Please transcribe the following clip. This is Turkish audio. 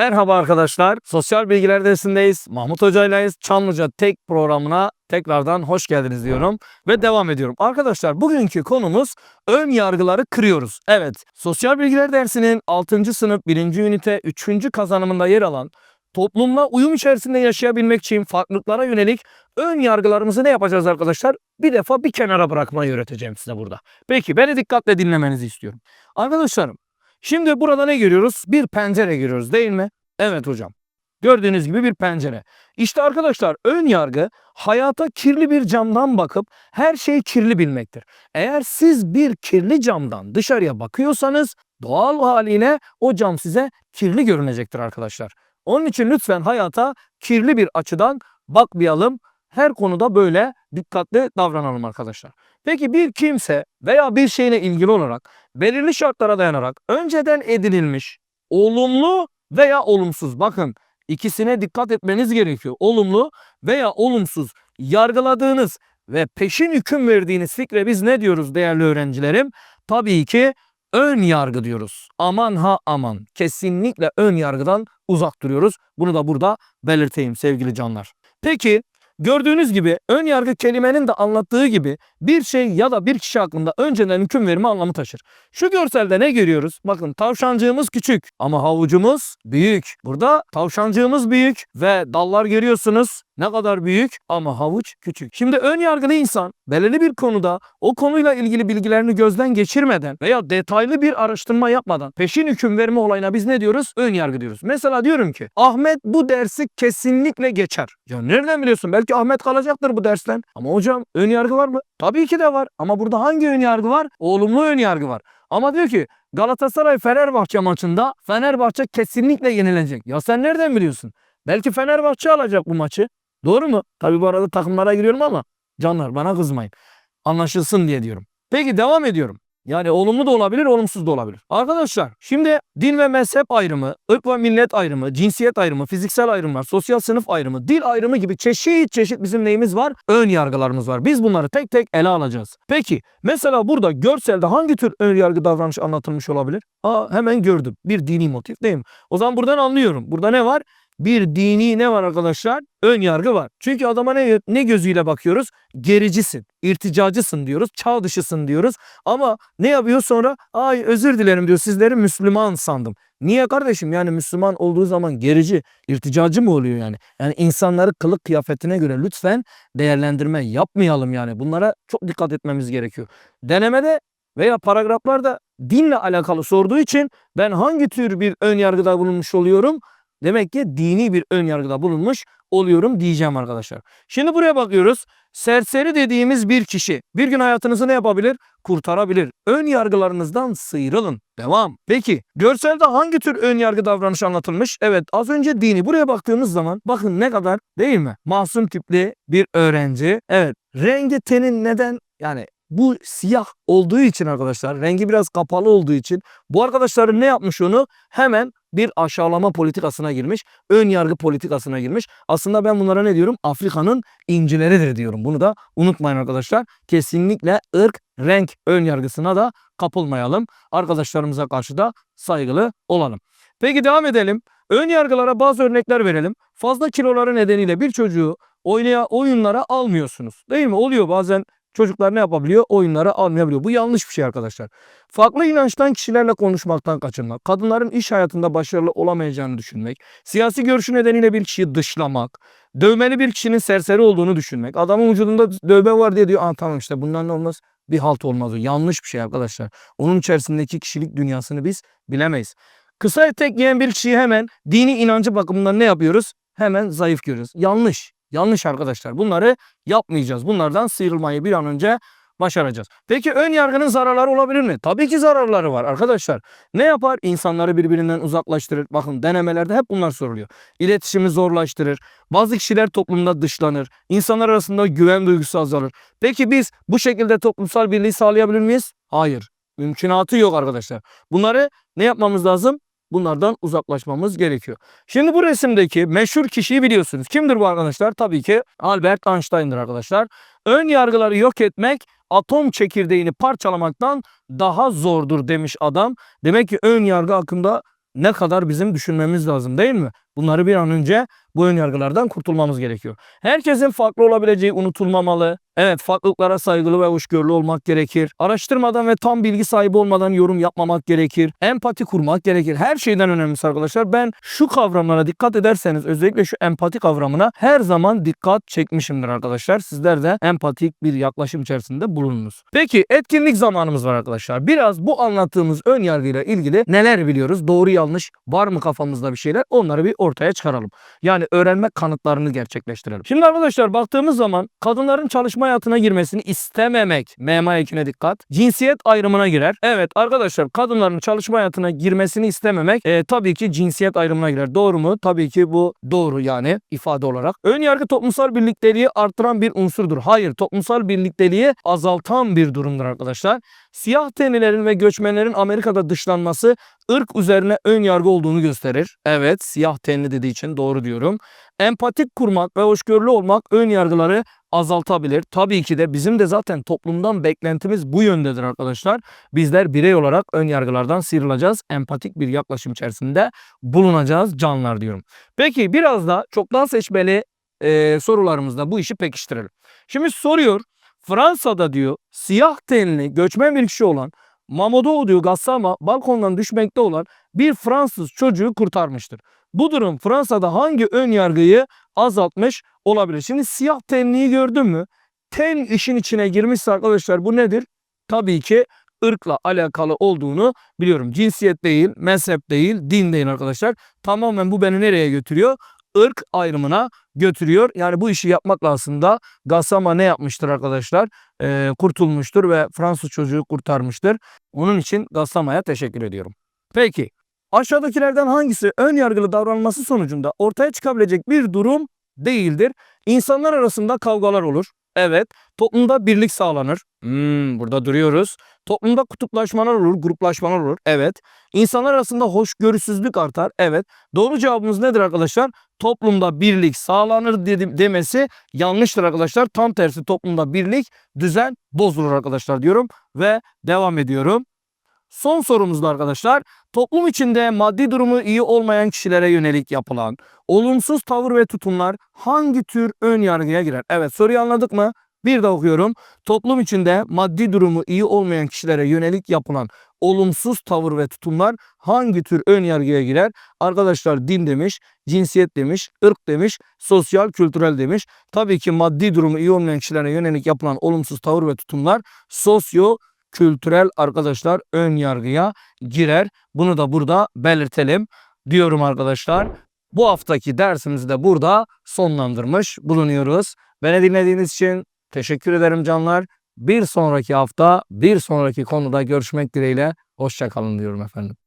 Merhaba arkadaşlar. Sosyal Bilgiler dersindeyiz. Mahmut Hoca'ylayız. Çamlıca Tek programına tekrardan hoş geldiniz diyorum ve devam ediyorum. Arkadaşlar bugünkü konumuz ön yargıları kırıyoruz. Evet, Sosyal Bilgiler dersinin 6. sınıf 1. ünite 3. kazanımında yer alan toplumla uyum içerisinde yaşayabilmek için farklılıklara yönelik ön yargılarımızı ne yapacağız arkadaşlar? Bir defa bir kenara bırakmayı öğreteceğim size burada. Peki beni dikkatle dinlemenizi istiyorum. Arkadaşlarım Şimdi burada ne görüyoruz? Bir pencere görüyoruz değil mi? Evet hocam. Gördüğünüz gibi bir pencere. İşte arkadaşlar ön yargı hayata kirli bir camdan bakıp her şeyi kirli bilmektir. Eğer siz bir kirli camdan dışarıya bakıyorsanız doğal haliyle o cam size kirli görünecektir arkadaşlar. Onun için lütfen hayata kirli bir açıdan bakmayalım. Her konuda böyle dikkatli davranalım arkadaşlar. Peki bir kimse veya bir şeyle ilgili olarak belirli şartlara dayanarak önceden edinilmiş olumlu veya olumsuz bakın ikisine dikkat etmeniz gerekiyor. Olumlu veya olumsuz yargıladığınız ve peşin hüküm verdiğiniz fikre biz ne diyoruz değerli öğrencilerim? Tabii ki ön yargı diyoruz. Aman ha aman kesinlikle ön yargıdan uzak duruyoruz. Bunu da burada belirteyim sevgili canlar. Peki Gördüğünüz gibi ön yargı kelimenin de anlattığı gibi bir şey ya da bir kişi hakkında önceden hüküm verme anlamı taşır. Şu görselde ne görüyoruz? Bakın tavşancığımız küçük ama havucumuz büyük. Burada tavşancığımız büyük ve dallar görüyorsunuz ne kadar büyük ama havuç küçük. Şimdi ön yargılı insan belirli bir konuda o konuyla ilgili bilgilerini gözden geçirmeden veya detaylı bir araştırma yapmadan peşin hüküm verme olayına biz ne diyoruz? Ön yargı diyoruz. Mesela diyorum ki Ahmet bu dersi kesinlikle geçer. Ya nereden biliyorsun? Belki Ahmet kalacaktır bu dersten. Ama hocam ön yargı var mı? Tabii ki de var. Ama burada hangi ön yargı var? Olumlu ön yargı var. Ama diyor ki Galatasaray Fenerbahçe maçında Fenerbahçe kesinlikle yenilecek. Ya sen nereden biliyorsun? Belki Fenerbahçe alacak bu maçı. Doğru mu? Tabii bu arada takımlara giriyorum ama canlar bana kızmayın. Anlaşılsın diye diyorum. Peki devam ediyorum. Yani olumlu da olabilir, olumsuz da olabilir. Arkadaşlar şimdi din ve mezhep ayrımı, ırk ve millet ayrımı, cinsiyet ayrımı, fiziksel ayrımlar, sosyal sınıf ayrımı, dil ayrımı gibi çeşit çeşit bizim neyimiz var? Ön yargılarımız var. Biz bunları tek tek ele alacağız. Peki mesela burada görselde hangi tür ön yargı davranış anlatılmış olabilir? Aa hemen gördüm. Bir dini motif değil mi? O zaman buradan anlıyorum. Burada ne var? Bir dini ne var arkadaşlar? Ön yargı var. Çünkü adama ne, ne gözüyle bakıyoruz? Gericisin, irticacısın diyoruz, çağ dışısın diyoruz. Ama ne yapıyor sonra? Ay özür dilerim diyor sizleri Müslüman sandım. Niye kardeşim? Yani Müslüman olduğu zaman gerici, irticacı mı oluyor yani? Yani insanları kılık kıyafetine göre lütfen değerlendirme yapmayalım yani. Bunlara çok dikkat etmemiz gerekiyor. Denemede veya paragraflarda dinle alakalı sorduğu için ben hangi tür bir ön yargıda bulunmuş oluyorum? Demek ki dini bir ön yargıda bulunmuş oluyorum diyeceğim arkadaşlar. Şimdi buraya bakıyoruz. Serseri dediğimiz bir kişi bir gün hayatınızı ne yapabilir? Kurtarabilir. Ön yargılarınızdan sıyrılın. Devam. Peki görselde hangi tür ön yargı davranış anlatılmış? Evet az önce dini buraya baktığımız zaman bakın ne kadar değil mi? Masum tipli bir öğrenci. Evet rengi tenin neden yani bu siyah olduğu için arkadaşlar rengi biraz kapalı olduğu için bu arkadaşların ne yapmış onu hemen bir aşağılama politikasına girmiş. Ön yargı politikasına girmiş. Aslında ben bunlara ne diyorum? Afrika'nın incileridir diyorum. Bunu da unutmayın arkadaşlar. Kesinlikle ırk, renk ön yargısına da kapılmayalım. Arkadaşlarımıza karşı da saygılı olalım. Peki devam edelim. Ön yargılara bazı örnekler verelim. Fazla kiloları nedeniyle bir çocuğu oynaya oyunlara almıyorsunuz. Değil mi? Oluyor bazen Çocuklar ne yapabiliyor? Oyunları almayabiliyor. Bu yanlış bir şey arkadaşlar. Farklı inançtan kişilerle konuşmaktan kaçınmak, kadınların iş hayatında başarılı olamayacağını düşünmek, siyasi görüşü nedeniyle bir kişiyi dışlamak, dövmeli bir kişinin serseri olduğunu düşünmek, adamın vücudunda dövme var diye diyor, Aa, tamam işte bundan ne olmaz? Bir halt olmaz. Yanlış bir şey arkadaşlar. Onun içerisindeki kişilik dünyasını biz bilemeyiz. Kısa etek giyen bir kişiyi hemen dini inancı bakımından ne yapıyoruz? Hemen zayıf görüyoruz. Yanlış. Yanlış arkadaşlar. Bunları yapmayacağız. Bunlardan sıyrılmayı bir an önce başaracağız. Peki ön yargının zararları olabilir mi? Tabii ki zararları var arkadaşlar. Ne yapar? İnsanları birbirinden uzaklaştırır. Bakın denemelerde hep bunlar soruluyor. İletişimi zorlaştırır. Bazı kişiler toplumda dışlanır. İnsanlar arasında güven duygusu azalır. Peki biz bu şekilde toplumsal birliği sağlayabilir miyiz? Hayır. Mümkünatı yok arkadaşlar. Bunları ne yapmamız lazım? Bunlardan uzaklaşmamız gerekiyor. Şimdi bu resimdeki meşhur kişiyi biliyorsunuz. Kimdir bu arkadaşlar? Tabii ki Albert Einstein'dır arkadaşlar. Ön yargıları yok etmek atom çekirdeğini parçalamaktan daha zordur demiş adam. Demek ki ön yargı hakkında ne kadar bizim düşünmemiz lazım değil mi? Bunları bir an önce bu ön yargılardan kurtulmamız gerekiyor. Herkesin farklı olabileceği unutulmamalı. Evet farklılıklara saygılı ve hoşgörülü olmak gerekir. Araştırmadan ve tam bilgi sahibi olmadan yorum yapmamak gerekir. Empati kurmak gerekir. Her şeyden önemlisi arkadaşlar. Ben şu kavramlara dikkat ederseniz özellikle şu empati kavramına her zaman dikkat çekmişimdir arkadaşlar. Sizler de empatik bir yaklaşım içerisinde bulununuz. Peki etkinlik zamanımız var arkadaşlar. Biraz bu anlattığımız ön yargıyla ilgili neler biliyoruz? Doğru yanlış var mı kafamızda bir şeyler? Onları bir ortaya çıkaralım. Yani öğrenme kanıtlarını gerçekleştirelim. Şimdi arkadaşlar baktığımız zaman kadınların çalışma hayatına girmesini istememek. MMA ekine dikkat. Cinsiyet ayrımına girer. Evet arkadaşlar kadınların çalışma hayatına girmesini istememek e, tabii ki cinsiyet ayrımına girer. Doğru mu? Tabii ki bu doğru yani ifade olarak. Ön yargı toplumsal birlikteliği arttıran bir unsurdur. Hayır toplumsal birlikteliği azaltan bir durumdur arkadaşlar. Siyah tenlilerin ve göçmenlerin Amerika'da dışlanması ırk üzerine ön yargı olduğunu gösterir. Evet siyah tenli dediği için doğru diyorum. Empatik kurmak ve hoşgörülü olmak ön yargıları azaltabilir. Tabii ki de bizim de zaten toplumdan beklentimiz bu yöndedir arkadaşlar. Bizler birey olarak ön yargılardan sıyrılacağız. Empatik bir yaklaşım içerisinde bulunacağız canlar diyorum. Peki biraz da çoktan seçmeli e, sorularımızda bu işi pekiştirelim. Şimdi soruyor Fransa'da diyor siyah tenli göçmen bir kişi olan Mamadou diyor Gassama balkondan düşmekte olan bir Fransız çocuğu kurtarmıştır. Bu durum Fransa'da hangi ön yargıyı azaltmış olabilir? Şimdi siyah tenliyi gördün mü? Ten işin içine girmişse arkadaşlar bu nedir? Tabii ki ırkla alakalı olduğunu biliyorum. Cinsiyet değil, mezhep değil, din değil arkadaşlar. Tamamen bu beni nereye götürüyor? Irk ayrımına götürüyor. Yani bu işi yapmakla aslında Gassama ne yapmıştır arkadaşlar? Ee, kurtulmuştur ve Fransız çocuğu kurtarmıştır. Onun için Gassama'ya teşekkür ediyorum. Peki aşağıdakilerden hangisi ön yargılı davranması sonucunda ortaya çıkabilecek bir durum değildir? İnsanlar arasında kavgalar olur. Evet. Toplumda birlik sağlanır. Hmm, burada duruyoruz. Toplumda kutuplaşmalar olur, gruplaşmalar olur. Evet. İnsanlar arasında hoşgörüsüzlük artar. Evet. Doğru cevabımız nedir arkadaşlar? Toplumda birlik sağlanır dedim, demesi yanlıştır arkadaşlar. Tam tersi toplumda birlik, düzen bozulur arkadaşlar diyorum ve devam ediyorum. Son sorumuzda arkadaşlar toplum içinde maddi durumu iyi olmayan kişilere yönelik yapılan olumsuz tavır ve tutumlar hangi tür ön yargıya girer? Evet soruyu anladık mı? Bir de okuyorum. Toplum içinde maddi durumu iyi olmayan kişilere yönelik yapılan olumsuz tavır ve tutumlar hangi tür ön yargıya girer? Arkadaşlar din demiş, cinsiyet demiş, ırk demiş, sosyal kültürel demiş. Tabii ki maddi durumu iyi olmayan kişilere yönelik yapılan olumsuz tavır ve tutumlar sosyo kültürel arkadaşlar ön yargıya girer. Bunu da burada belirtelim diyorum arkadaşlar. Bu haftaki dersimizi de burada sonlandırmış bulunuyoruz. Beni dinlediğiniz için teşekkür ederim canlar. Bir sonraki hafta bir sonraki konuda görüşmek dileğiyle. Hoşçakalın diyorum efendim.